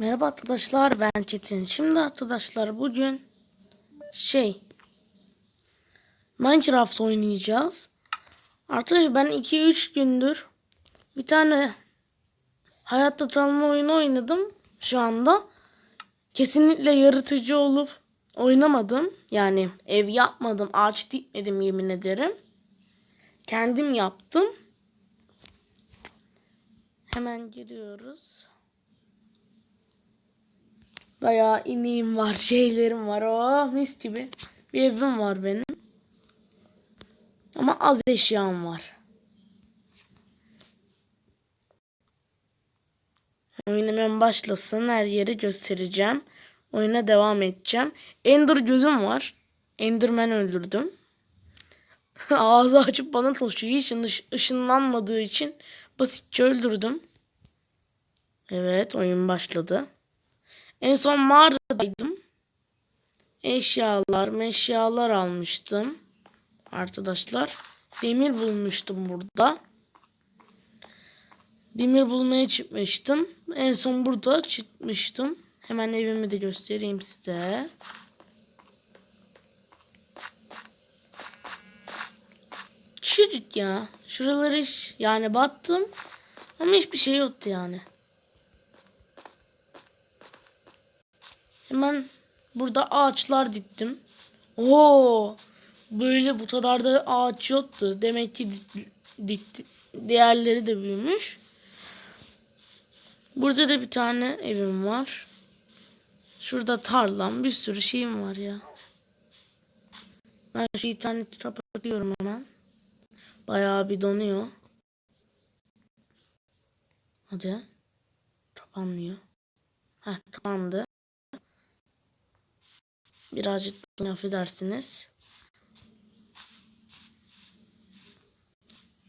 Merhaba arkadaşlar ben Çetin. Şimdi arkadaşlar bugün şey Minecraft oynayacağız. Arkadaşlar ben 2-3 gündür bir tane hayatta kalma oyunu oynadım şu anda. Kesinlikle yaratıcı olup oynamadım. Yani ev yapmadım, ağaç dikmedim yemin ederim. Kendim yaptım. Hemen giriyoruz. Bayağı ineğim var, şeylerim var. Oh mis gibi. Bir evim var benim. Ama az eşyam var. Oyun hemen başlasın. Her yeri göstereceğim. Oyuna devam edeceğim. Ender gözüm var. Enderman öldürdüm. Ağzı açıp bana koşuyor. Hiç ış- ışınlanmadığı için basitçe öldürdüm. Evet oyun başladı. En son mağaradaydım. Eşyalar, meşyalar almıştım. Arkadaşlar. Demir bulmuştum burada. Demir bulmaya çıkmıştım. En son burada çıkmıştım. Hemen evimi de göstereyim size. Küçücük ya. Şuraları hiç yani battım. Ama hiçbir şey yoktu yani. Hemen burada ağaçlar diktim. Oo! Böyle bu kadar da ağaç yoktu. Demek ki dik- dikti. Diğerleri de büyümüş. Burada da bir tane evim var. Şurada tarlam, bir sürü şeyim var ya. Ben şu interneti kapatıyorum hemen. Bayağı bir donuyor. Hadi. Kapanmıyor. Heh kapandı. Birazcık affedersiniz.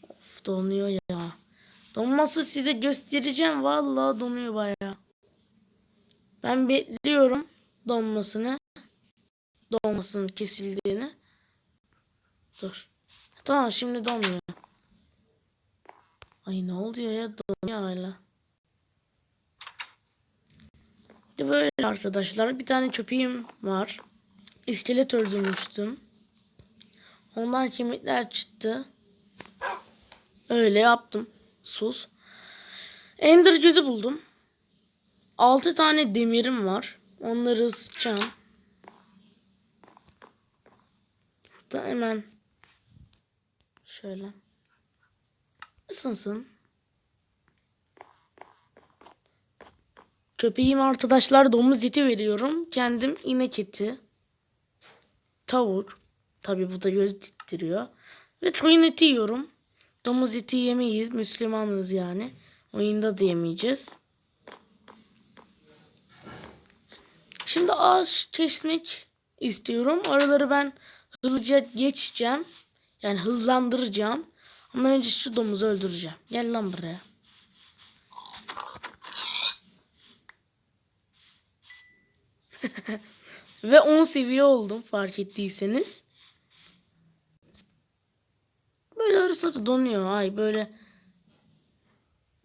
Of donuyor ya. Donması size göstereceğim. Vallahi donuyor baya. Ben bekliyorum donmasını. Donmasının kesildiğini. Dur. Tamam şimdi donmuyor. Ay ne oluyor ya donuyor hala. Böyle arkadaşlar. Bir tane köpeğim var. İskelet öldürmüştüm. Ondan kemikler çıktı. Öyle yaptım. Sus. Ender gözü buldum. 6 tane demirim var. Onları ısıtacağım. Da hemen şöyle ısınsın. Köpeğim arkadaşlar domuz eti veriyorum. Kendim inek eti. Tavuk. Tabi bu da göz diktiriyor. Ve koyun eti yiyorum. Domuz eti yemeyiz. Müslümanız yani. Oyunda da yemeyeceğiz. Şimdi ağaç kesmek istiyorum. Oraları ben hızlıca geçeceğim. Yani hızlandıracağım. Ama önce şu domuzu öldüreceğim. Gel lan buraya. Ve 10 seviye oldum fark ettiyseniz. Böyle arası donuyor. Ay böyle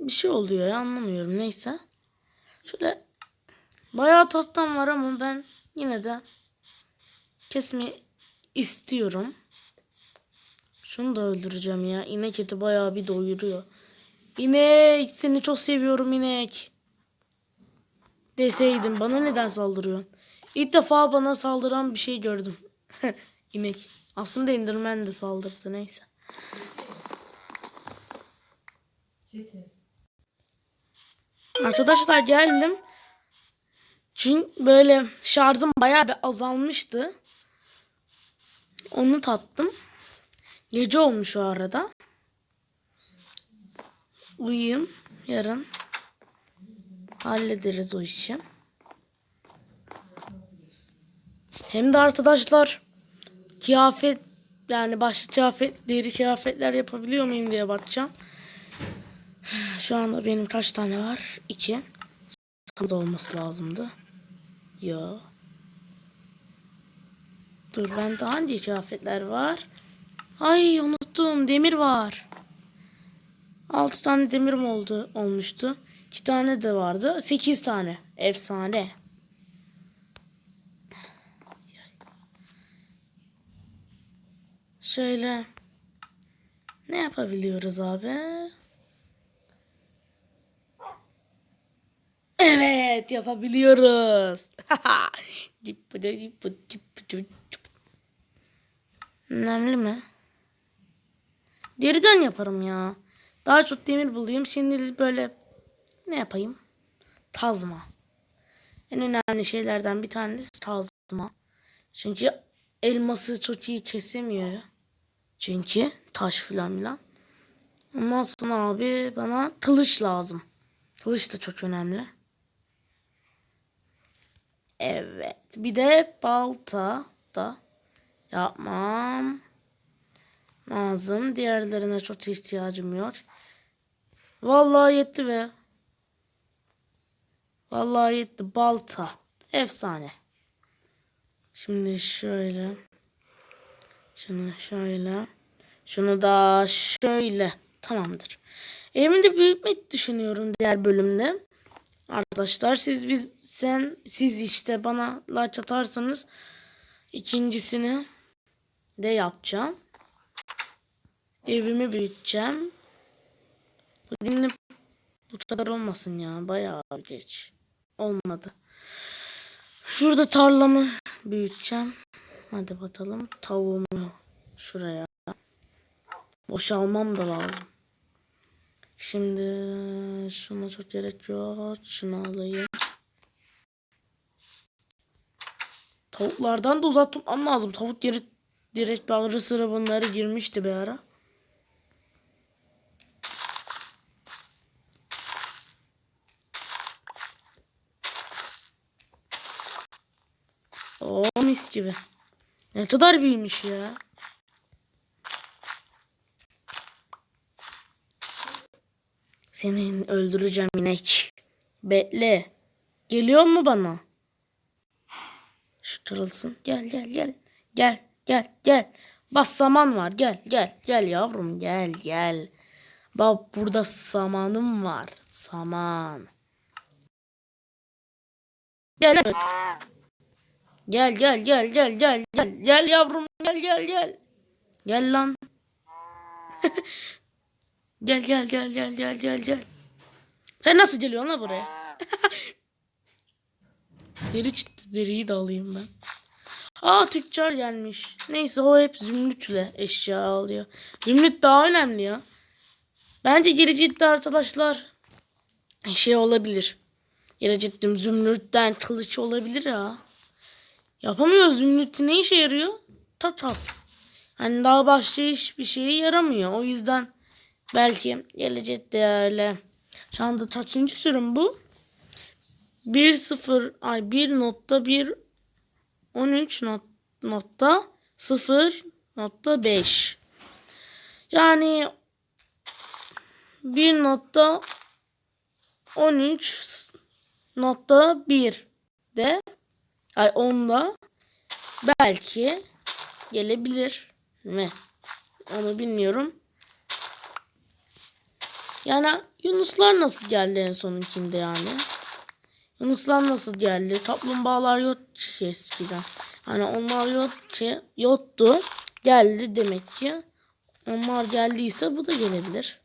bir şey oluyor ya anlamıyorum. Neyse. Şöyle bayağı tattan var ama ben yine de kesme istiyorum. Şunu da öldüreceğim ya. İnek eti bayağı bir doyuruyor. İnek seni çok seviyorum inek. Deseydim bana neden saldırıyorsun? İlk defa bana saldıran bir şey gördüm. İnek. Aslında Enderman de saldırdı neyse. Çetin. Arkadaşlar geldim. Çünkü böyle şarjım bayağı bir azalmıştı. Onu tattım. Gece olmuş o arada. Uyuyayım. Yarın hallederiz o işi. Hem de arkadaşlar kıyafet yani başka kıyafet, deri kıyafetler yapabiliyor muyum diye bakacağım. Şu anda benim kaç tane var? İki. Da olması lazımdı. Yo. Dur ben daha hangi kıyafetler var? Ay unuttum demir var. 6 tane demirim oldu olmuştu. İki tane de vardı. Sekiz tane. Efsane. Şöyle. Ne yapabiliyoruz abi? Evet yapabiliyoruz. Önemli mi? Deriden yaparım ya. Daha çok demir bulayım. Şimdi böyle ne yapayım? Tazma. En önemli şeylerden bir tanesi tazma. Çünkü elması çok iyi kesemiyor. Çünkü taş filan filan. Ondan sonra abi bana kılıç lazım. Kılıç da çok önemli. Evet. Bir de balta da yapmam lazım. Diğerlerine çok ihtiyacım yok. Vallahi yetti be. Vallahi yetti. Balta. Efsane. Şimdi şöyle. Şunu şöyle. Şunu da şöyle. Tamamdır. Evimi de büyütmek düşünüyorum diğer bölümde. Arkadaşlar siz biz sen siz işte bana like atarsanız ikincisini de yapacağım. Evimi büyüteceğim. Bugün de bu kadar olmasın ya. Bayağı geç. Olmadı. Şurada tarlamı büyüteceğim. Hadi bakalım. Tavuğumu şuraya. Boşalmam da lazım. Şimdi şuna çok gerek yok. Şunu alayım. Tavuklardan da uzak lazım. Tavuk geri direkt bağrı sıra bunları girmişti bir ara. Oo mis gibi. Ne kadar büyümüş ya. Senin öldüreceğim inek. Bekle. Geliyor mu bana? Şu kırılsın. Gel gel gel. Gel gel gel. Bas saman var. Gel gel gel yavrum gel gel. Bak burada samanım var. Saman. Gel. Gel gel gel gel gel gel gel yavrum gel gel gel. Gel lan. Gel gel gel gel gel gel gel. Sen nasıl geliyorsun la buraya? Deri çıktı. Deriyi de alayım ben. Aa tüccar gelmiş. Neyse o hep zümrütle eşya alıyor. Zümrüt daha önemli ya. Bence geri ciddi arkadaşlar. Şey olabilir. Geri ciddim zümrütten kılıç olabilir ya. Yapamıyoruz zümrüt ne işe yarıyor? Tatas. Hani daha başka hiçbir şeye yaramıyor. O yüzden belki gelecekte öyle. Şu anda kaçıncı sürüm bu? 1.0 ay 1.1 13 not, nokta 0 nokta 5 yani 1 nokta 13 nokta 1 de ay onda belki gelebilir mi? Onu bilmiyorum. Yani Yunuslar nasıl geldi en sonunkinde yani? Yunuslar nasıl geldi? Kaplumbağalar yok ki eskiden. Hani onlar yok ki yoktu. Geldi demek ki. Onlar geldiyse bu da gelebilir.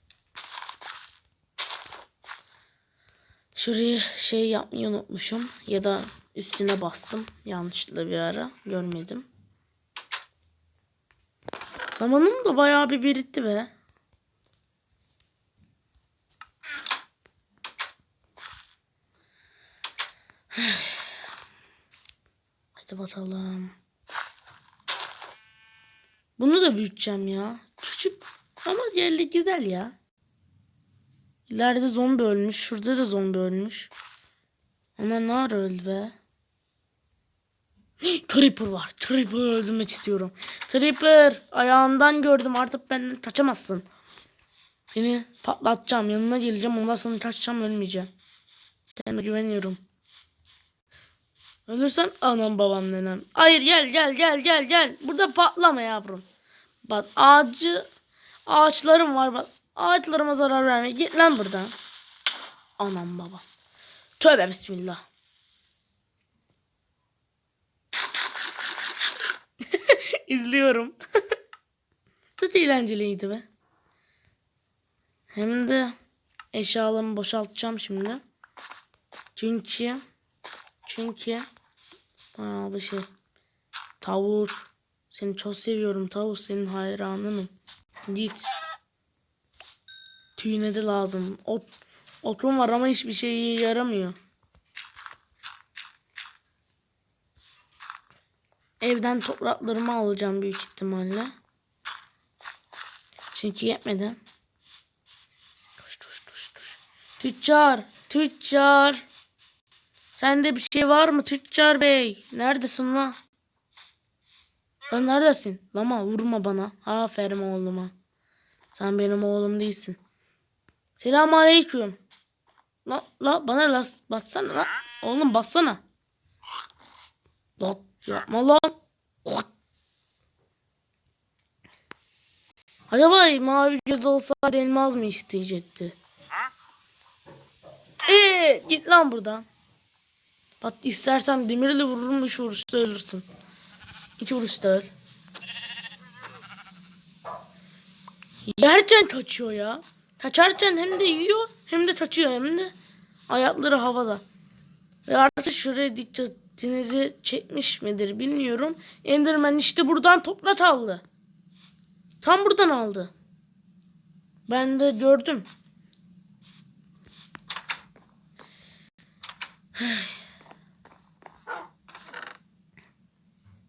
Şurayı şey yapmayı unutmuşum. Ya da üstüne bastım. Yanlışlıkla bir ara. Görmedim. Zamanım da bayağı bir biritti be. Hadi bakalım. Bunu da büyüteceğim ya. Küçük ama yerli güzel ya. İleride zombi ölmüş. Şurada da zombi ölmüş. Ona ne ara öldü be? Creeper var. Creeper öldürmek istiyorum. Creeper ayağından gördüm. Artık benden kaçamazsın. Seni patlatacağım. Yanına geleceğim. Ondan sonra kaçacağım ölmeyeceğim. Kendime güveniyorum. Ölürsem anam babam nenem. Hayır gel gel gel gel gel. Burada patlama yavrum. Bak ağacı ağaçlarım var bak. Ağaçlarıma zarar verme. Git lan buradan. Anam baba. Tövbe bismillah. İzliyorum. Çok eğlenceliydi be. Hem de eşyalarımı boşaltacağım şimdi. Çünkü çünkü Aa, bir şey. Tavur. Seni çok seviyorum tavur. Senin hayranınım. Git. Tüyüne de lazım. Ot, otum var ama hiçbir şeye yaramıyor. Evden topraklarımı alacağım büyük ihtimalle. Çünkü yetmedi. Tuş tuş tuş tuş. Tüccar, tüccar. Sende bir şey var mı tüccar bey? Neredesin la? Lan neredesin? Lama vurma bana. Aferin oğluma. Sen benim oğlum değilsin. Selamun aleyküm. La, la bana las bassana la. Oğlum bassana. La yapma lan. Acaba mavi göz olsaydı elmaz mı isteyecekti? Eee git lan buradan. Bak istersen demirle vururum üç vuruşta ölürsün. İki vuruşta öl. Yerken kaçıyor ya. Kaçarken hem de yiyor hem de kaçıyor hem de ayakları havada. Ve artık şuraya dikkatinizi çekmiş midir bilmiyorum. Enderman işte buradan toprak aldı. Tam buradan aldı. Ben de gördüm.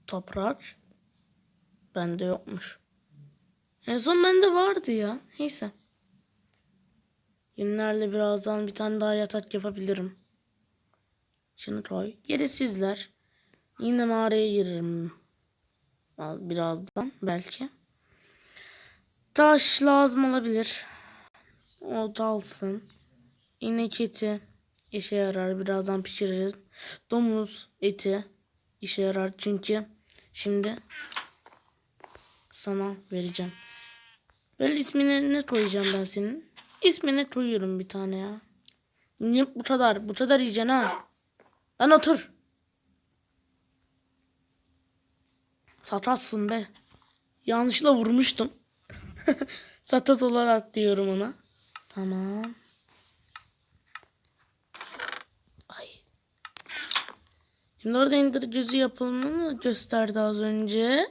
Toprak. Bende yokmuş. En son bende vardı ya. Neyse. Günlerle birazdan bir tane daha yatak yapabilirim. Şunu koy. Gerisizler. Yine mağaraya girerim. Birazdan belki. Taş lazım olabilir. O dalsın. İnek eti işe yarar. Birazdan pişiririz. Domuz eti işe yarar. Çünkü şimdi sana vereceğim. Böyle ismini ne koyacağım ben senin? İsmini koyuyorum bir tane ya. Niye bu kadar? Bu kadar yiyeceksin ha. Lan otur. Satarsın be. Yanlışla vurmuştum. Satat olarak diyorum ona. Tamam. Ay. Şimdi orada indir gözü yapılımını gösterdi az önce.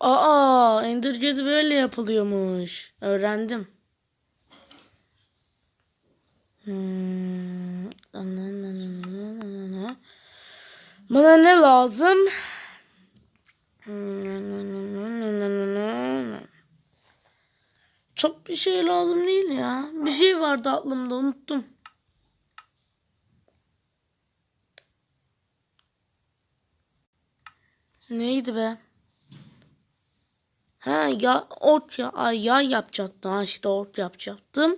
Aa, ender böyle yapılıyormuş. Öğrendim. Hmm. Bana ne lazım? Çok bir şey lazım değil ya. Bir şey vardı aklımda unuttum. Neydi be? Ha ya ot ya ay ya yapacaktım. Ha işte ot yapacaktım.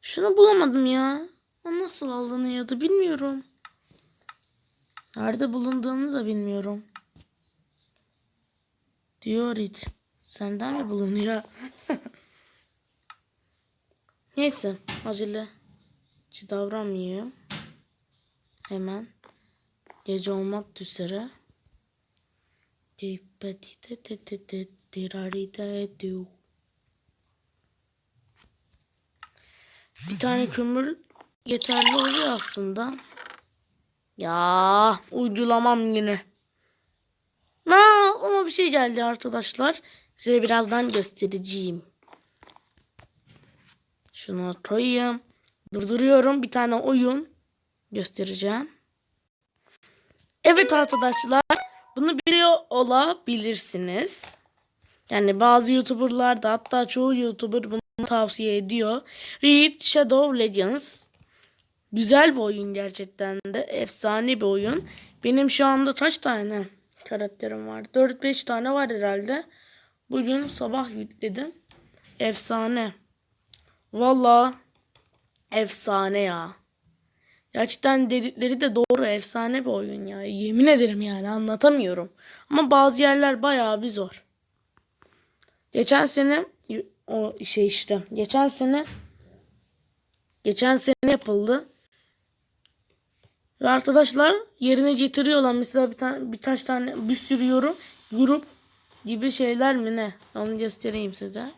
Şunu bulamadım ya. O nasıl alınıyordu bilmiyorum. Nerede bulunduğunu da bilmiyorum. Diorit. Senden mi bulunuyor? Neyse. Acele. Hiç davranmayayım. Hemen. Gece olmak üzere. Bir tane kömür yeterli oluyor aslında. Ya uydulamam yine. Bir şey geldi arkadaşlar. Size birazdan göstereceğim. Şunu koyayım. Durduruyorum. Bir tane oyun göstereceğim. Evet arkadaşlar. Bunu biliyor olabilirsiniz. Yani bazı YouTuber'lar da hatta çoğu YouTuber bunu tavsiye ediyor. Read Shadow Legends. Güzel bir oyun gerçekten de. Efsane bir oyun. Benim şu anda kaç tane karakterim var? 4-5 tane var herhalde. Bugün sabah yükledim. Efsane. Valla efsane ya. Gerçekten dedikleri de doğru efsane bir oyun ya. Yemin ederim yani anlatamıyorum. Ama bazı yerler bayağı bir zor. Geçen sene o şey işte. Geçen sene Geçen sene yapıldı. Ve arkadaşlar yerine getiriyorlar. Mesela bir tane birkaç tane bir sürü yorum grup gibi şeyler mi ne? Onu göstereyim size.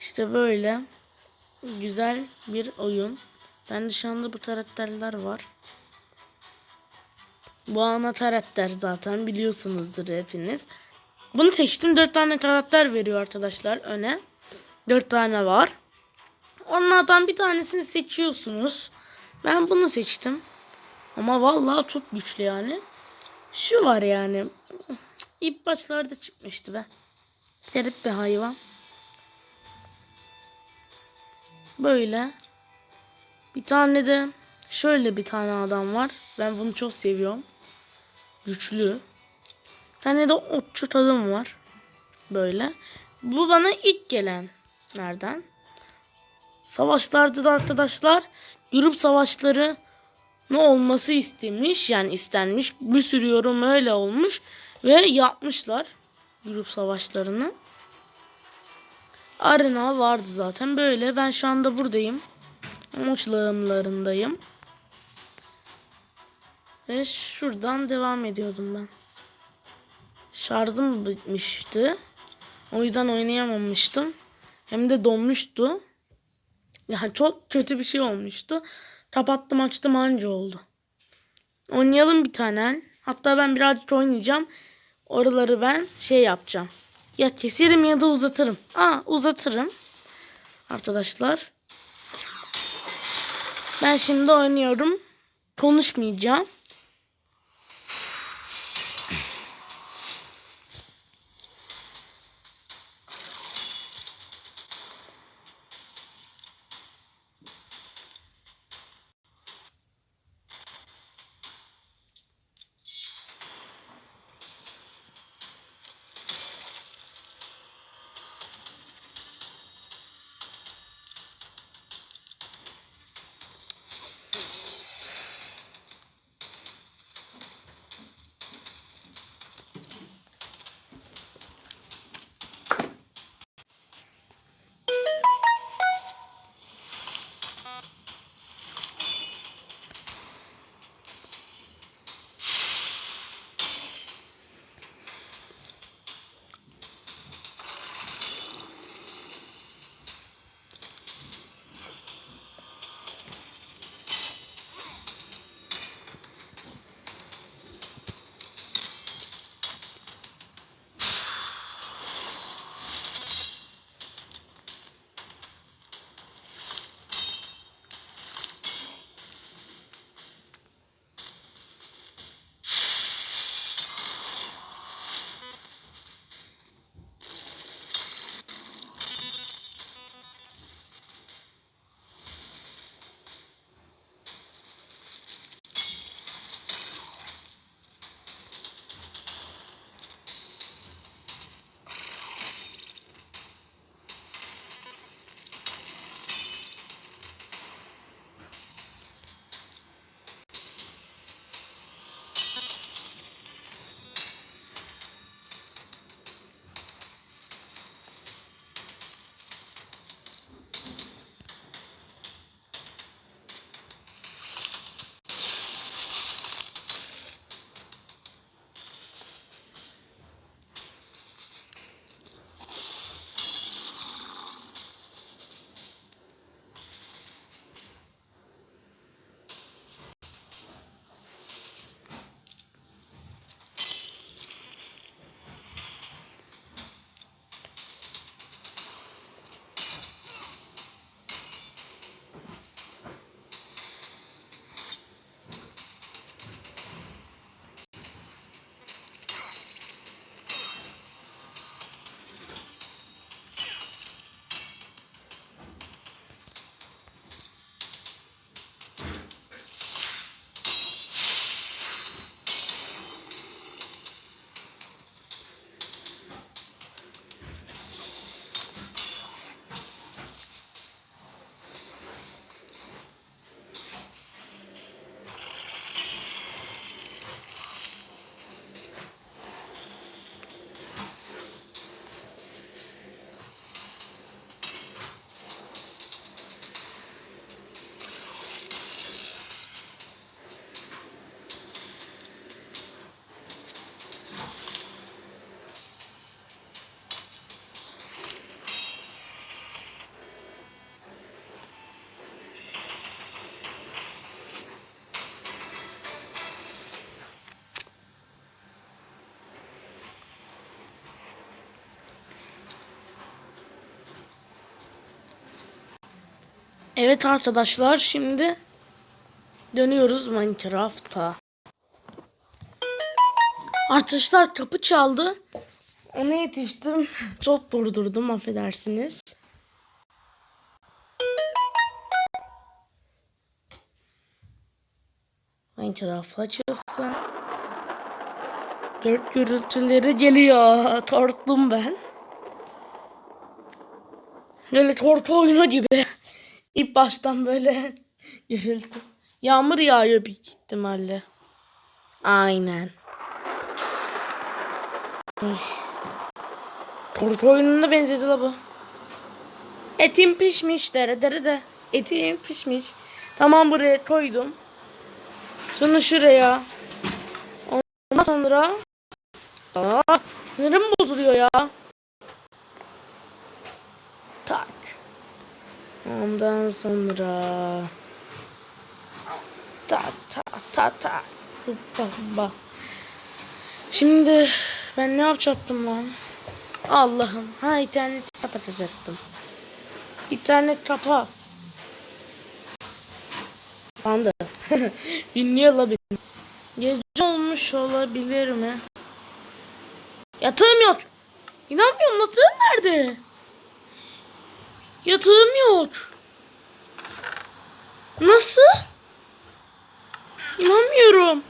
İşte böyle güzel bir oyun. Ben dışarıda bu karakterler var. Bu ana karakter zaten biliyorsunuzdur hepiniz. Bunu seçtim. 4 tane karakter veriyor arkadaşlar öne. 4 tane var. Onlardan bir tanesini seçiyorsunuz. Ben bunu seçtim. Ama vallahi çok güçlü yani. Şu var yani. İlk başlarda çıkmıştı be. Garip bir hayvan. Böyle. Bir tane de şöyle bir tane adam var. Ben bunu çok seviyorum. Güçlü. Tane de otçu tadım var. Böyle. Bu bana ilk gelen nereden? Savaşlarda da arkadaşlar grup savaşları ne olması istemiş yani istenmiş bir sürü yorum öyle olmuş ve yapmışlar grup savaşlarını. Arena vardı zaten böyle ben şu anda buradayım. Uç lağımlarındayım. Ve şuradan devam ediyordum ben. Şarjım bitmişti. O yüzden oynayamamıştım. Hem de donmuştu. Ya çok kötü bir şey olmuştu. Kapattım açtım anca oldu. Oynayalım bir tane. Hatta ben birazcık oynayacağım. Oraları ben şey yapacağım. Ya keserim ya da uzatırım. Aa uzatırım. Arkadaşlar. Ben şimdi oynuyorum. Konuşmayacağım. Evet arkadaşlar şimdi dönüyoruz Minecraft'a. Arkadaşlar kapı çaldı. Ona yetiştim. Çok durdurdum affedersiniz. Minecraft açılsın. Dört gürültüleri geliyor. Tortlum ben. Böyle tortu oyunu gibi. İlk baştan böyle gürültü. Yağmur yağıyor büyük ihtimalle. Aynen. Ay. Tortu oyununa benzedi la bu. Etim pişmiş dere dere de. Etim pişmiş. Tamam buraya koydum. Şunu şuraya. Ondan sonra Aa, sinirim bozuluyor ya. Ondan sonra ta ta ta ta. Hoppa hoppa. Şimdi ben ne yapacaktım lan? Allah'ım. Ha internet kapatacaktım. İnternet kapa. Bandı. Dinliyor la. Gece olmuş olabilir mi? Yatağım yok. İnanmıyorum yatağım nerede? Yatağım yok. Nasıl? İnanmıyorum.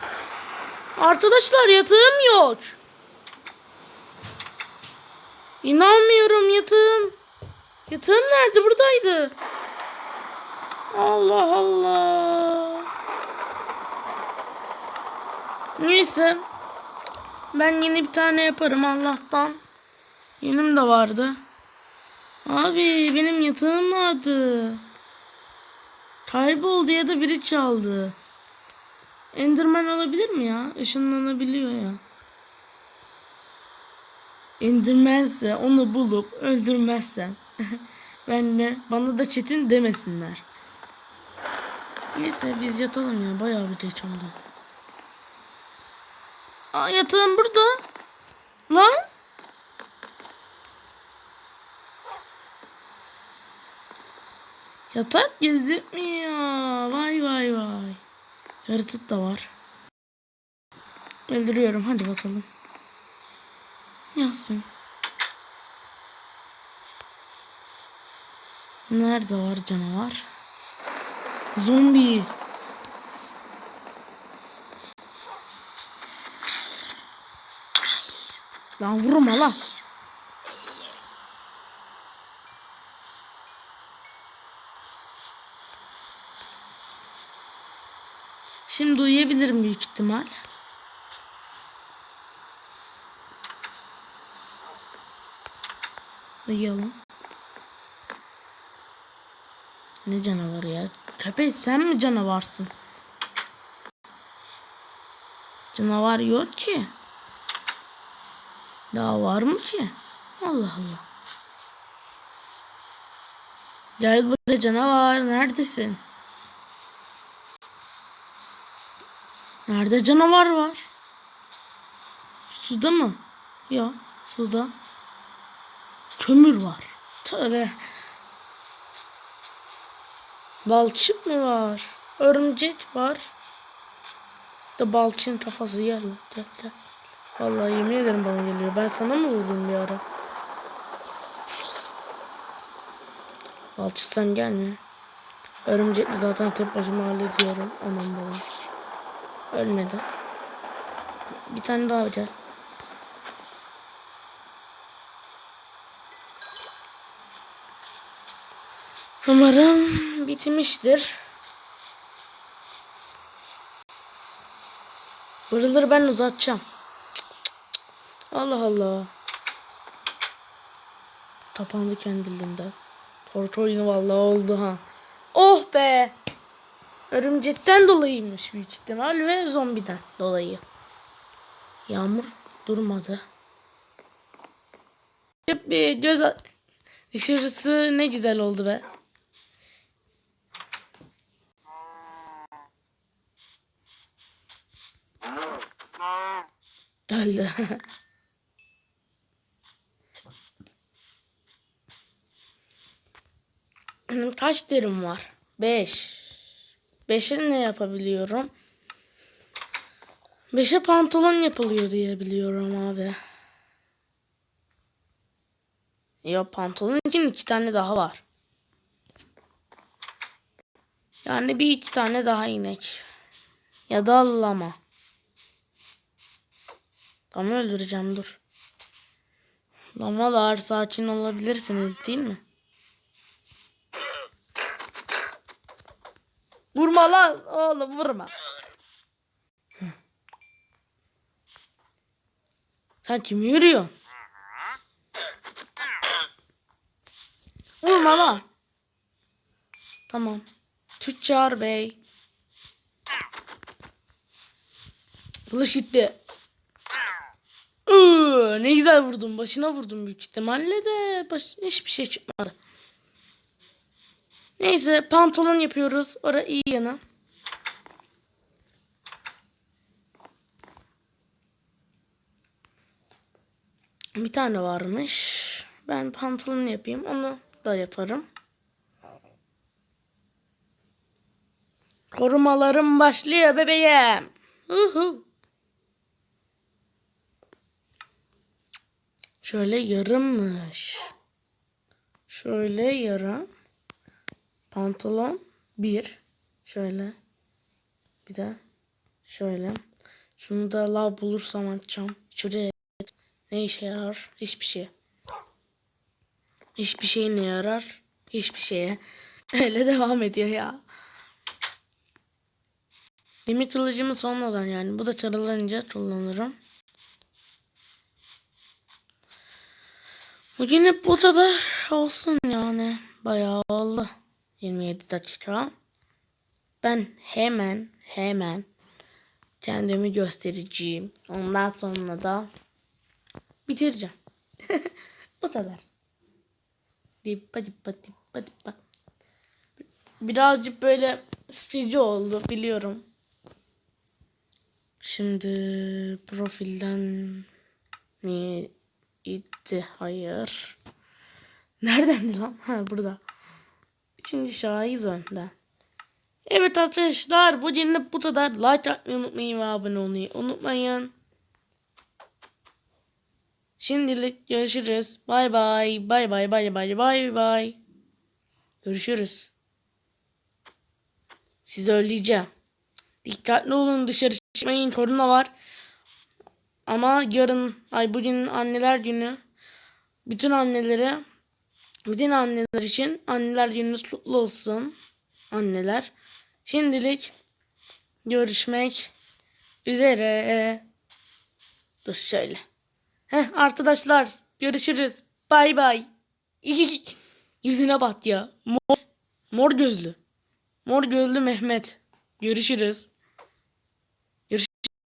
Arkadaşlar yatağım yok. İnanmıyorum yatağım. Yatağım nerede? Buradaydı. Allah Allah. Neyse. Ben yeni bir tane yaparım Allah'tan. Yenim de vardı. Abi benim yatağım vardı. Kayboldu ya da biri çaldı. Enderman olabilir mi ya? Işınlanabiliyor ya. Endermanse onu bulup öldürmezsem ben de bana da çetin demesinler. Neyse biz yatalım ya bayağı bir geç oldu. Aa yatağım burada. Lan. Yatak gözükmüyor. Vay vay vay. Yaratık da var. Öldürüyorum hadi bakalım. Yasmin. Nerede var canavar? Zombi. Lan vurma lan. Şimdi uyuyabilirim büyük ihtimal. Uyuyalım. Ne canavarı ya? Köpek sen mi canavarsın? Canavar yok ki. Daha var mı ki? Allah Allah. Gel buraya canavar. Neredesin? Nerede canavar var? Suda mı? Yok. Suda. Kömür var. Tövbe. Balçık mı var? Örümcek var. Da balçığın kafası gel. lan, Gel gel. Vallahi yemin ederim bana geliyor. Ben sana mı vurdum bir ara? Balçıktan gelme. Örümcekli zaten tek başıma hallediyorum. Anam babam. Ölmedi. Bir tane daha gel. Umarım bitmiştir. Buraları ben uzatacağım. Allah Allah. Kapandı kendiliğinden. Tortu oyunu vallahi oldu ha. Oh be. Örümcekten dolayıymış büyük ihtimal ve zombiden dolayı. Yağmur durmadı. Bir göz dışarısı ne güzel oldu be. Öldü. Benim kaç derim var? 5. 5'e ne yapabiliyorum? 5'e pantolon yapılıyor diye biliyorum abi. Ya pantolon için iki tane daha var. Yani bir iki tane daha inek. Ya da lama. Tam öldüreceğim dur. Lamalar sakin olabilirsiniz değil mi? Vurma lan oğlum vurma. Sen kimi yürüyorsun? Vurma lan. Tamam. Tüccar bey. Kılıç gitti. Ne güzel vurdum. Başına vurdum büyük ihtimalle de baş, hiçbir şey çıkmadı. Neyse pantolon yapıyoruz. Ora iyi yanı. Bir tane varmış. Ben pantolon yapayım. Onu da yaparım. Korumalarım başlıyor bebeğim. Uhu. Şöyle yarımmış. Şöyle yarım. Pantolon bir. Şöyle. Bir de şöyle. Şunu da lav bulursam atacağım. Şuraya. Ne işe yarar? Hiçbir şey. Hiçbir şey ne yarar? Hiçbir şeye. Öyle devam ediyor ya. Demir kılıcımı sonradan yani. Bu da çarılanınca kullanırım. Bugün hep kadar olsun yani. Bayağı oldu. 27 dakika. Ben hemen hemen kendimi göstereceğim. Ondan sonra da bitireceğim. bu kadar. Dippa dippa dippa dippa. Birazcık böyle sıkıcı oldu biliyorum. Şimdi profilden mi itti? Hayır. Neredendi lan? Ha burada. Üçüncü şahiz önden. Evet arkadaşlar bu cennet bu kadar. Like atmayı unutmayın ve abone olmayı unutmayın. Şimdilik görüşürüz. Bay bay. Bay bay bay bay bay bay. Görüşürüz. Sizi önleyeceğim. Dikkatli olun dışarı çıkmayın. Korona var. Ama yarın ay bugün anneler günü. Bütün annelere bütün anneler için anneler gününüz kutlu olsun. Anneler. Şimdilik görüşmek üzere. Dur şöyle. Heh, arkadaşlar görüşürüz. Bay bay. Yüzüne bak ya. Mor, mor gözlü. Mor gözlü Mehmet. Görüşürüz.